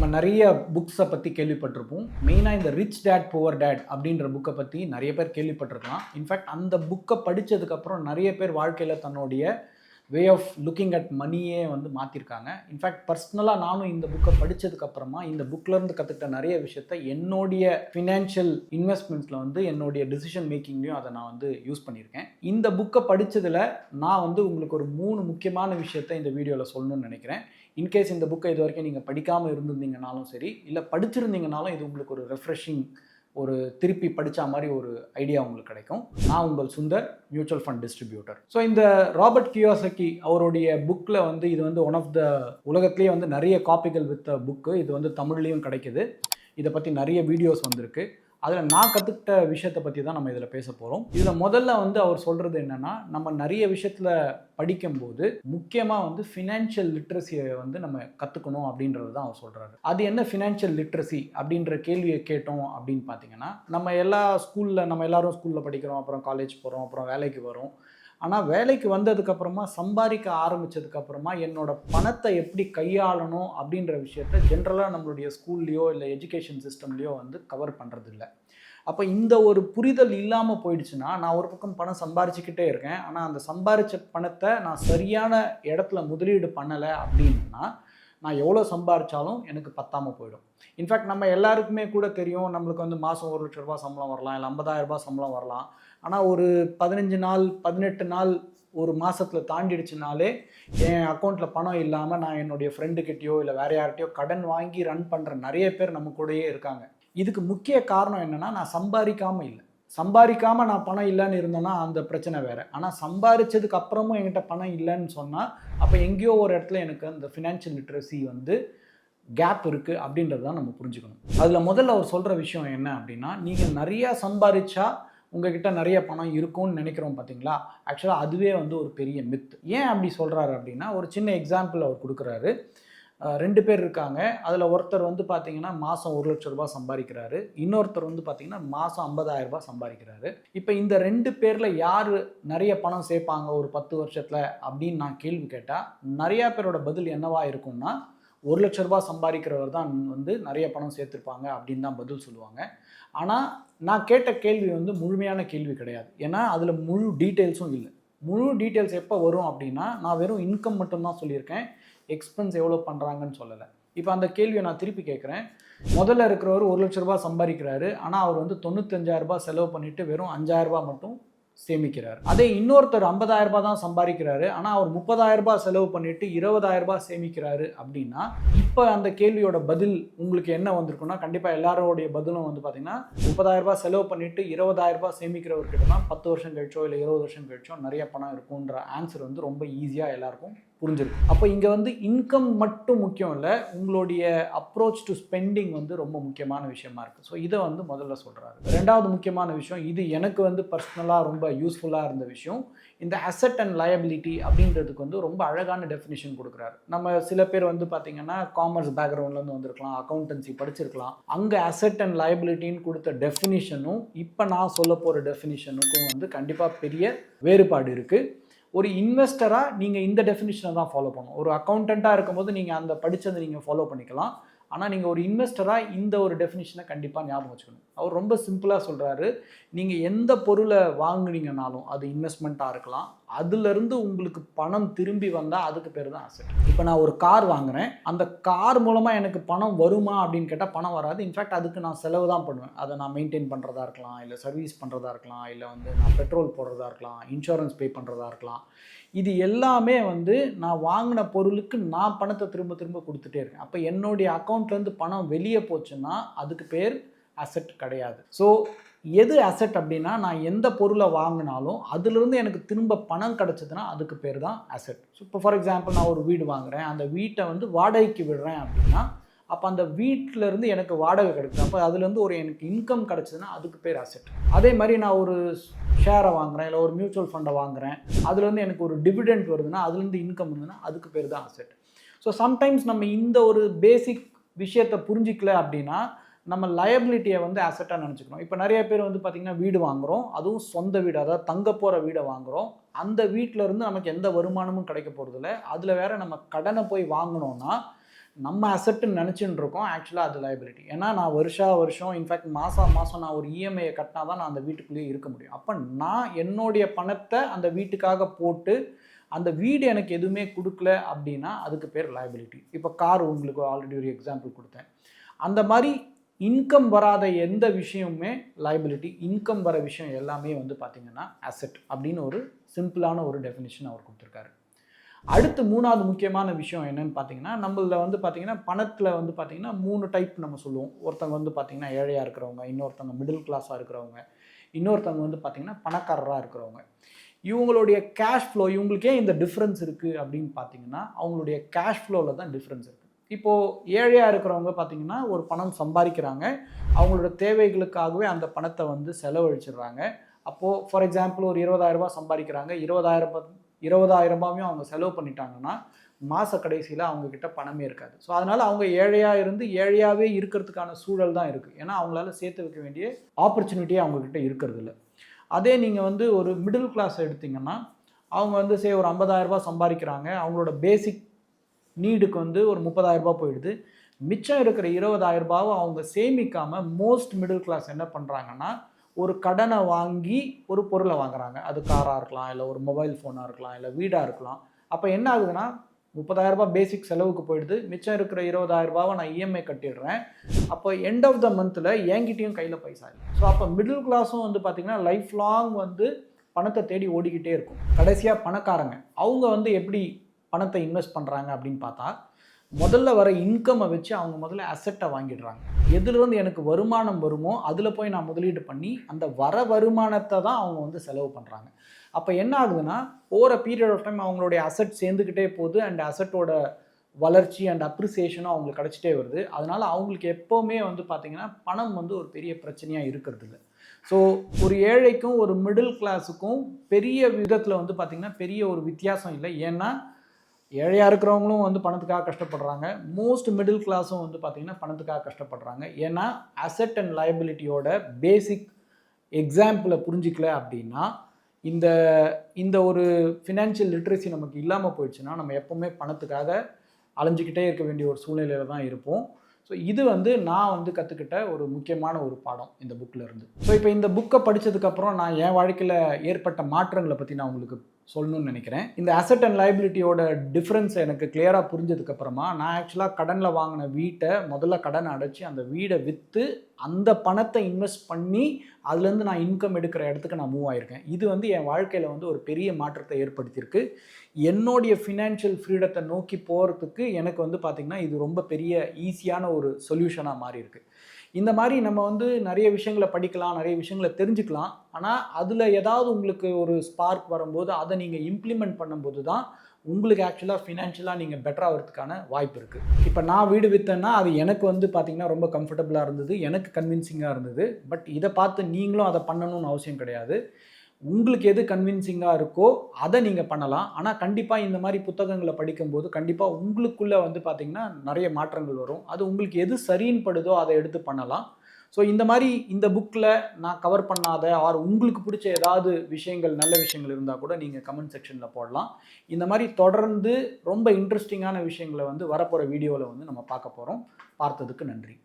நம்ம நிறைய புக்ஸை பற்றி கேள்விப்பட்டிருப்போம். மெயினாக இந்த ரிச் டேட் புவர் டேட் அப்படின்ற புக்கை பற்றி நிறைய பேர் கேள்விப்பட்டிருக்கலாம். இன்ஃபேக்ட் அந்த புக்கை படித்ததுக்கப்புறம் நிறைய பேர் வாழ்க்கையில் தன்னுடைய வே ஆஃப் லுக்கிங் அட் மணியே வந்து மாற்றிருக்காங்க இன்ஃபேக்ட் பர்சனலாக நானும் இந்த புக்கை படித்ததுக்கப்புறமா இந்த புக்லேருந்து கற்றுக்கிட்ட நிறைய விஷயத்த என்னுடைய ஃபினான்ஷியல் இன்வெஸ்ட்மெண்ட்ஸில் வந்து என்னுடைய டிசிஷன் மேக்கிங்லேயும் அதை நான் வந்து யூஸ் பண்ணியிருக்கேன். இந்த புக்கை படித்ததில் நான் வந்து உங்களுக்கு ஒரு மூணு முக்கியமான விஷயத்த இந்த வீடியோவில் சொல்லணும்னு நினைக்கிறேன். இன்கேஸ் இந்த புக்கை இது வரைக்கும் நீங்கள் படிக்காமல் இருந்திருந்தீங்கனாலும் சரி இல்லை படிச்சிருந்தீங்கனாலும் இது உங்களுக்கு ஒரு ரெஃப்ரெஷிங் ஒரு திருப்பி படித்த மாதிரி ஒரு ஐடியா உங்களுக்கு கிடைக்கும். நான் உங்கள் Sundar mutual fund distributor so இந்த ராபர்ட் கியோசக்கி அவருடைய புக்கில் வந்து இது வந்து ஒன் ஆஃப் த உலகத்துலேயே வந்து நிறைய காப்பிகள் வித்த புக்கு இது வந்து தமிழ்லேயும் கிடைக்குது. இதை பற்றி நிறைய வீடியோஸ் வந்திருக்கு. அதில் நான் கற்றுக்கிட்ட விஷயத்தை பற்றி தான் நம்ம இதில் பேச போகிறோம் இதில் முதல்ல வந்து அவர் சொல்கிறது என்னென்னா நம்ம நிறைய விஷயத்தில் படிக்கும்போது முக்கியமாக வந்து ஃபினான்ஷியல் லிட்ரஸியை வந்து நம்ம கற்றுக்கணும் அப்படின்றது தான் அவர் சொல்கிறாரு அது என்ன ஃபினான்ஷியல் லிட்ரஸி அப்படின்ற கேள்வியை கேட்டோம் அப்படின்னு பார்த்தீங்கன்னா நம்ம எல்லா ஸ்கூலில் நம்ம எல்லாரும் ஸ்கூலில் படிக்கிறோம் அப்புறம் காலேஜ் போகிறோம் அப்புறம் வேலைக்கு வரோம். ஆனால் வேலைக்கு வந்ததுக்கப்புறமா சம்பாதிக்க ஆரம்பித்ததுக்கப்புறமா என்னோட பணத்தை எப்படி கையாளணும் அப்படின்ற விஷயத்த ஜென்ரலாக நம்மளுடைய ஸ்கூல்லையோ இல்லை எஜுகேஷன் சிஸ்டம்லேயோ வந்து கவர் பண்ணுறதில்ல அப்போ இந்த ஒரு புரிதல் இல்லாமல் போயிடுச்சுன்னா நான் ஒரு பக்கம் பணம் சம்பாரிச்சுக்கிட்டே இருக்கேன். ஆனால் அந்த சம்பாரித்த பணத்தை நான் சரியான இடத்துல முதலீடு பண்ணலை அப்படின்னா நான் எவ்வளோ சம்பாரித்தாலும் எனக்கு பத்தாமல் போயிடும். இன்ஃபேக்ட் நம்ம எல்லாருக்குமே கூட தெரியும் நம்மளுக்கு வந்து மாதம் ஒரு லட்ச ரூபா சம்பளம் வரலாம் இல்லை ஐம்பதாயிரம் ரூபாய் சம்பளம் வரலாம். ஆனால் ஒரு பதினஞ்சு நாள் பதினெட்டு நாள் ஒரு மாதத்தில் தாண்டிடுச்சுனாலே என் அக்கௌண்ட்டில் பணம் இல்லாமல் நான் என்னுடைய ஃப்ரெண்டுக்கிட்டேயோ இல்லை வேறு யார்கிட்டயோ கடன் வாங்கி ரன் பண்ணுற நிறைய பேர் நம்ம கூடயே இருக்காங்க. இதுக்கு முக்கிய காரணம் என்னென்னா நான் சம்பாதிக்காமல் இல்லை. சம்பாதிக்காமல் நான் பணம் இல்லைன்னு இருந்தேன்னா அந்த பிரச்சனை வேறு. ஆனால் சம்பாதிச்சதுக்கு அப்புறமும் என்கிட்ட பணம் இல்லைன்னு சொன்னால் அப்போ எங்கேயோ ஒரு இடத்துல எனக்கு அந்த ஃபினான்ஷியல் லிட்ரஸி வந்து கேப் இருக்குது அப்படின்றது தான் நம்ம புரிஞ்சுக்கணும். அதில் முதல்ல அவர் சொல்கிற விஷயம் என்ன அப்படின்னா நீங்கள் நிறையா சம்பாதிச்சா உங்ககிட்ட நிறைய பணம் இருக்கும்னு நினைக்கிறோம் பார்த்தீங்களா ஆக்சுவலாக அதுவே வந்து ஒரு பெரிய மித் ஏன் அப்படி சொல்கிறாரு அப்படின்னா ஒரு சின்ன எக்ஸாம்பிள் அவர் கொடுக்குறாரு. ரெண்டு பேர் இருக்காங்க. அதில் ஒருத்தர் வந்து பார்த்தீங்கன்னா மாதம் ஒரு லட்ச ரூபாய் சம்பாதிக்கிறாரு. இன்னொருத்தர் வந்து பார்த்தீங்கன்னா மாதம் ஐம்பதாயிரம் ரூபாய் சம்பாதிக்கிறாரு. இப்போ இந்த ரெண்டு பேரில் யார் நிறைய பணம் சேர்ப்பாங்க ஒரு பத்து வருஷத்தில் அப்படின்னு நான் கேள்வி கேட்டால் நிறையா பேரோட பதில் என்னவா இருக்கும்னா ஒரு லட்ச ரூபாய் சம்பாதிக்கிறவர் தான் வந்து நிறைய பணம் சேர்த்துருப்பாங்க அப்படின்னு தான் பதில் சொல்லுவாங்க. ஆனால் நான் கேட்ட கேள்வி வந்து முழுமையான கேள்வி கிடையாது. ஏன்னா அதில் முழு டீட்டெயில்ஸும் இல்லை. முழு டீட்டெயில்ஸ் எப்போ வரும் அப்படின்னா நான் வெறும் இன்கம் மட்டும்தான் சொல்லியிருக்கேன். எக்ஸ்பென்ஸ் எவ்வளோ பண்ணுறாங்கன்னு சொல்லலை. இப்போ அந்த கேள்வியை நான் திருப்பி கேட்குறேன் முதல்ல இருக்கிறவர் ஒரு லட்ச ரூபாய் சம்பாதிக்கிறாரு. ஆனால் அவர் வந்து தொண்ணூத்தஞ்சாயிரரூபா ரூபாய் செலவு பண்ணிட்டு வெறும் அஞ்சாயிரரூபா மட்டும் சேமிக்கிறார். அதே இன்னொருத்தர் ஐம்பதாயிரரூபா தான் சம்பாதிக்கிறாரு. ஆனால் அவர் முப்பதாயிரரூபா செலவு பண்ணிட்டு 20000 ரூபாய் சேமிக்கிறாரு அப்படின்னா இப்போ அந்த கேள்வியோட பதில் உங்களுக்கு என்ன வந்திருக்குன்னா கண்டிப்பாக எல்லாரோடைய பதிலும் வந்து பார்த்தீங்கன்னா முப்பதாயிரரூபா செலவு பண்ணிட்டு இருபதாயிரரூபா சேமிக்கிறவர்கிட்ட தான் பத்து வருஷம் கழிச்சோ இல்லை இருபது வருஷம் கழிச்சோ நிறைய பணம் இருக்குன்ற ஆன்சர் வந்து ரொம்ப ஈஸியாக எல்லாருக்கும் புரிஞ்சிருக்கு. அப்போ இங்கே வந்து இன்கம் மட்டும் முக்கியம் இல்லை உங்களுடைய அப்ரோச் டு ஸ்பெண்டிங் வந்து ரொம்ப முக்கியமான விஷயமா இருக்குது ஸோ இதை வந்து முதல்ல சொல்கிறாரு ரெண்டாவது முக்கியமான விஷயம் இது எனக்கு வந்து பர்சனலாக ரொம்ப யூஸ்ஃபுல்லாக இருந்த விஷயம். இந்த அசெட் அண்ட் லயபிலிட்டி அப்படின்றதுக்கு வந்து ரொம்ப அழகான டெஃபினிஷன் கொடுக்குறாரு. நம்ம சில பேர் வந்து பார்த்தீங்கன்னா காமர்ஸ் பேக்ரவுண்ட்லேருந்து வந்திருக்கலாம் அக்கௌண்டன்சி படிச்சிருக்கலாம். அங்கே அசெட் அண்ட் லயபிலிட்டின்னு கொடுத்த டெஃபினிஷனும் இப்போ நான் சொல்ல போகிற டெஃபினிஷனுக்கும் வந்து கண்டிப்பாக பெரிய வேறுபாடு இருக்குது ஒரு இன்வெஸ்டராக நீங்கள் இந்த டெஃபினிஷனை தான் ஃபாலோ பண்ணணும். ஒரு அக்கௌண்டண்ட்டாக இருக்கும்போது நீங்கள் அந்த படித்ததை நீங்கள் ஃபாலோ பண்ணிக்கலாம். ஆனால் நீங்கள் ஒரு இன்வெஸ்டராக இந்த ஒரு டெஃபினிஷனை கண்டிப்பாக ஞாபகம் வச்சுக்கணும். அவர் ரொம்ப சிம்பிளாக சொல்கிறாரு நீங்கள் எந்த பொருளை வாங்குனீங்கனாலும் அது இன்வெஸ்ட்மெண்ட்டாக இருக்கலாம். அதுலேருந்து உங்களுக்கு பணம் திரும்பி வந்தால் அதுக்கு பேர் தான் அசெட் இப்போ நான் ஒரு கார் வாங்குகிறேன் அந்த கார் மூலமாக எனக்கு பணம் வருமா அப்படின்னு கேட்டால் பணம் வராது. இன்ஃபேக்ட் அதுக்கு நான் செலவு தான் பண்ணுவேன். அதை நான் மெயின்டைன் பண்ணுறதா இருக்கலாம். இல்லை சர்வீஸ் பண்ணுறதா இருக்கலாம். இல்லை வந்து நான் பெட்ரோல் போடுறதா இருக்கலாம். இன்சூரன்ஸ் பே பண்ணுறதா இருக்கலாம். இது எல்லாமே வந்து நான் வாங்கின பொருளுக்கு நான் பணத்தை திரும்ப திரும்ப கொடுத்துட்டே இருக்கேன். அப்போ என்னுடைய அக்கௌண்ட் அக்கௌண்ட்லேருந்து பணம் வெளியே போச்சுன்னா அதுக்கு பேர் அசெட் கிடையாது. ஸோ எது அசெட் அப்படின்னா நான் எந்த பொருளை வாங்கினாலும் அதுலேருந்து எனக்கு திரும்ப பணம் கிடச்சதுன்னா அதுக்கு பேர் தான் அசெட் ஸோ இப்போ ஃபார் எக்ஸாம்பிள் நான் ஒரு வீடு வாங்குகிறேன் அந்த வீட்டை வந்து வாடகைக்கு விடுறேன் அப்படின்னா அப்போ அந்த வீட்டிலேருந்து எனக்கு வாடகை கிடைக்குது. அப்போ அதுலேருந்து ஒரு எனக்கு இன்கம் கிடச்சதுன்னா அதுக்கு பேர் அசெட் அதே மாதிரி நான் ஒரு ஷேரை வாங்குகிறேன் இல்லை ஒரு மியூச்சுவல் ஃபண்டை வாங்குகிறேன் அதுலேருந்து எனக்கு ஒரு டிவிடெண்ட் வருதுன்னா அதுலேருந்து இன்கம் வருதுன்னா அதுக்கு பேர் தான் அசெட் ஸோ சம்டைம்ஸ் நம்ம இந்த ஒரு பேசிக் விஷயத்தை புரிஞ்சிக்கல அப்படின்னா நம்ம லயபிலிட்டியை வந்து அசெட்டாக நினச்சிக்கிறோம் இப்போ நிறைய பேர் வந்து பார்த்திங்கன்னா வீடு வாங்குகிறோம் அதுவும் சொந்த வீடு அதாவது தங்க போகிற வீடை வாங்குகிறோம் அந்த வீட்டில் இருந்து நமக்கு எந்த வருமானமும் கிடைக்க போகிறதில்ல அதில் வேற நம்ம கடனை போய் வாங்கினோன்னா நம்ம அசட்டுன்னு நினச்சின்னு இருக்கோம். ஆக்சுவலாக அது லயபிலிட்டி ஏன்னா நான் வருஷா வருஷம் இன்ஃபேக்ட் மாதம் மாதம் நான் ஒரு இஎம்ஐயை கட்டினா தான் நான் அந்த வீட்டுக்குள்ளேயே இருக்க முடியும். அப்போ நான் என்னுடைய பணத்தை அந்த வீட்டுக்காக போட்டு அந்த வீடு எனக்கு எதுவுமே கொடுக்கல அப்படின்னா அதுக்கு பேர் லயபிலிட்டி இப்போ கார் உங்களுக்கு ஆல்ரெடி ஒரு எக்ஸாம்பிள் கொடுத்தேன். அந்த மாதிரி இன்கம் வராத எந்த விஷயமுமே லைபிலிட்டி இன்கம் வர விஷயம் எல்லாமே வந்து பார்த்திங்கன்னா அசெட் அப்படின்னு ஒரு சிம்பிளான ஒரு டெஃபினிஷன் அவர் கொடுத்துருக்காரு. அடுத்து மூணாவது முக்கியமான விஷயம் என்னன்னு பார்த்தீங்கன்னா நம்மள வந்து பார்த்திங்கன்னா பணத்தில் வந்து பார்த்தீங்கன்னா மூணு டைப் நம்ம சொல்லுவோம். ஒருத்தவங்க வந்து பார்த்திங்கன்னா ஏழையாக இருக்கிறவங்க இன்னொருத்தவங்க மிடில் கிளாஸாக இருக்கிறவங்க இன்னொருத்தவங்க வந்து பார்த்தீங்கன்னா பணக்காரராக இருக்கிறவங்க. இவங்களுடைய கேஷ் ஃப்ளோ இவங்களுக்கே இந்த டிஃப்ரென்ஸ் இருக்குது அப்படின்னு பார்த்தீங்கன்னா அவங்களுடைய கேஷ் ஃப்ளோவில் தான் டிஃப்ரென்ஸ் இருக்குது இப்போது ஏழையாக இருக்கிறவங்க பார்த்தீங்கன்னா ஒரு பணம் சம்பாதிக்கிறாங்க. அவங்களோட தேவைகளுக்காகவே அந்த பணத்தை வந்து செலவழிச்சிடுறாங்க. அப்போது ஃபார் எக்ஸாம்பிள் ஒரு இருபதாயிரரூபா ரூபாய் சம்பாதிக்கிறாங்க. இருபதாயிரம் ரூபாய் இருபதாயிரம் ரூபாயும் அவங்க செலவு பண்ணிட்டாங்கன்னா மாத கடைசியில் அவங்கக்கிட்ட பணமே இருக்காது. ஸோ அதனால் அவங்க ஏழையாக இருந்து ஏழையாகவே இருக்கிறதுக்கான சூழல் தான் இருக்குது ஏன்னா அவங்களால சேர்த்து வைக்க வேண்டிய ஆப்பர்ச்சுனிட்டியே அவங்கக்கிட்ட இருக்கிறது இல்லை அதே நீங்கள் வந்து ஒரு மிடில் கிளாஸ் எடுத்தீங்கன்னா அவங்க வந்து சே ஒரு ஐம்பதாயிரரூபா சம்பாதிக்கிறாங்க. அவங்களோட பேசிக் நீடுக்கு வந்து ஒரு முப்பதாயிரரூபா போயிடுது. மிச்சம் இருக்கிற 20000 அவங்க சேமிக்காமல் மோஸ்ட் மிடில் கிளாஸ் என்ன பண்ணுறாங்கன்னா ஒரு கடனை வாங்கி ஒரு பொருளை வாங்குறாங்க. அது காராக இருக்கலாம் இல்லை ஒரு மொபைல் ஃபோனாக இருக்கலாம் இல்லை வீடாக இருக்கலாம். அப்போ என்ன ஆகுதுன்னா 30000 ரூபாய் பேசிக் செலவுக்கு போயிடுது. மிச்சம் இருக்கிற 20000 ரூபாவை நான் இஎம்ஐ கட்டிடுறேன். அப்போ எண்ட் ஆஃப் த மந்தில் என்கிட்டையும் கையில் பைசா இல்லை. ஸோ அப்போ மிடில் கிளாஸும் வந்து பார்த்திங்கன்னா லைஃப் லாங் வந்து பணத்தை தேடி ஓடிக்கிட்டே இருக்கும். கடைசியாக பணக்காரங்க. அவங்க வந்து எப்படி பணத்தை இன்வெஸ்ட் பண்ணுறாங்க அப்படின்னு பார்த்தா முதல்ல வர இன்கம்மை வச்சு அவங்க முதல்ல அசெட்டை வாங்கிடுறாங்க. எதுலேருந்து எனக்கு வருமானம் வருமோ அதில் போய் நான் முதலீடு பண்ணி அந்த வர வருமானத்தை தான் அவங்க வந்து செலவு பண்ணுறாங்க அப்போ என்ன ஆகுதுன்னா ஓவர பீரியட் ஆஃப் டைம் அவங்களுடைய அசெட் சேர்ந்துக்கிட்டே போகுது அண்ட் அசெட்டோட வளர்ச்சி அண்ட் அப்ரிசியேஷனும் அவங்களுக்கு கிடச்சிட்டே வருது. அதனால் அவங்களுக்கு எப்போவுமே வந்து பார்த்திங்கன்னா பணம் வந்து ஒரு பெரிய பிரச்சனையாக இருக்கிறது இல்லை. ஸோ ஒரு ஏழைக்கும் ஒரு மிடில் கிளாஸுக்கும் பெரிய விதத்தில் வந்து பார்த்திங்கன்னா பெரிய ஒரு வித்தியாசம் இல்லை. ஏன்னா ஏழையாக இருக்கிறவங்களும் வந்து பணத்துக்காக கஷ்டப்படுறாங்க. மோஸ்ட் மிடில் கிளாஸும் வந்து பார்த்திங்கன்னா பணத்துக்காக கஷ்டப்படுறாங்க. ஏன்னா அசெட் அண்ட் லயபிலிட்டியோட பேசிக் எக்ஸாம்பிளை புரிஞ்சிக்கல அப்படின்னா இந்த இந்த ஒரு ஃபினான்ஷியல் லிட்ரஸி நமக்கு இல்லாமல் போயிடுச்சுன்னா நம்ம எப்போவுமே பணத்துக்காக அலைஞ்சிக்கிட்டே இருக்க வேண்டிய ஒரு சூழ்நிலையில் தான் இருப்போம். ஸோ இது வந்து நான் வந்து கற்றுக்கிட்ட ஒரு முக்கியமான ஒரு பாடம் இந்த புக்கில் இருந்து. ஸோ இப்போ இந்த புக்கை படித்ததுக்கப்புறம் நான் என் வாழ்க்கையில் ஏற்பட்ட மாற்றங்களை பற்றி நான் உங்களுக்கு சொல்லணும்னு நினைக்கிறேன். இந்த அசெட் அண்ட் லைபிலிட்டியோட டிஃப்ரென்ஸ் எனக்கு கிளியராக புரிஞ்சதுக்கப்புறமா நான் ஆக்சுவலாக கடனில் வாங்கின வீட்டை முதல்ல கடனை அடைச்சி அந்த வீடை விற்று அந்த பணத்தை இன்வெஸ்ட் பண்ணி அதுலேருந்து நான் இன்கம் எடுக்கிற இடத்துக்கு நான் மூவ் ஆயிருக்கேன். இது வந்து என் வாழ்க்கையில் வந்து ஒரு பெரிய மாற்றத்தை ஏற்படுத்தியிருக்கு. என்னுடைய ஃபினான்ஷியல் ஃப்ரீடத்தை நோக்கி போகிறதுக்கு எனக்கு வந்து பார்த்திங்கன்னா இது ரொம்ப பெரிய ஈஸியான ஒரு சொல்யூஷனாக மாறி இருக்குது இந்த மாதிரி நம்ம வந்து நிறைய விஷயங்களை படிக்கலாம் நிறைய விஷயங்களை தெரிஞ்சுக்கலாம். ஆனால் அதில் ஏதாவது உங்களுக்கு ஒரு ஸ்பார்க் வரும்போது அதை நீங்கள் இம்ப்ளிமெண்ட் பண்ணும்போது தான் உங்களுக்கு ஆக்சுவலாக ஃபினான்ஷியலாக நீங்கள் பெட்டர் ஆகிறதுக்கான வாய்ப்பு இருக்குது இப்போ நான் வீடு விற்றேன்னா அது எனக்கு வந்து பார்த்திங்கன்னா ரொம்ப கம்ஃபர்டபுளாக இருந்தது எனக்கு கன்வின்சிங்காக இருந்தது. பட் இதை பார்த்து நீங்களும் அதை பண்ணணும்னு அவசியம் கிடையாது. உங்களுக்கு எது கன்வின்சிங்காக இருக்கோ அதை நீங்கள் பண்ணலாம். ஆனால் கண்டிப்பாக இந்த மாதிரி புத்தகங்களை படிக்கும்போது கண்டிப்பாக உங்களுக்குள்ளே வந்து பார்த்திங்கன்னா நிறைய மாற்றங்கள் வரும். அது உங்களுக்கு எது சரின்னு படுதோ அதை எடுத்து பண்ணலாம். ஸோ இந்த மாதிரி இந்த புக்கில் நான் கவர் பண்ணாத ஆர் உங்களுக்கு பிடிச்ச ஏதாவது விஷயங்கள் நல்ல விஷயங்கள் இருந்தால் கூட நீங்கள் கமெண்ட் செக்ஷனில் போடலாம். இந்த மாதிரி தொடர்ந்து ரொம்ப இன்ட்ரெஸ்டிங்கான விஷயங்களை வந்து வரப்போகிற வீடியோவில் வந்து நம்ம பார்க்க போகிறோம் பார்த்ததுக்கு நன்றி.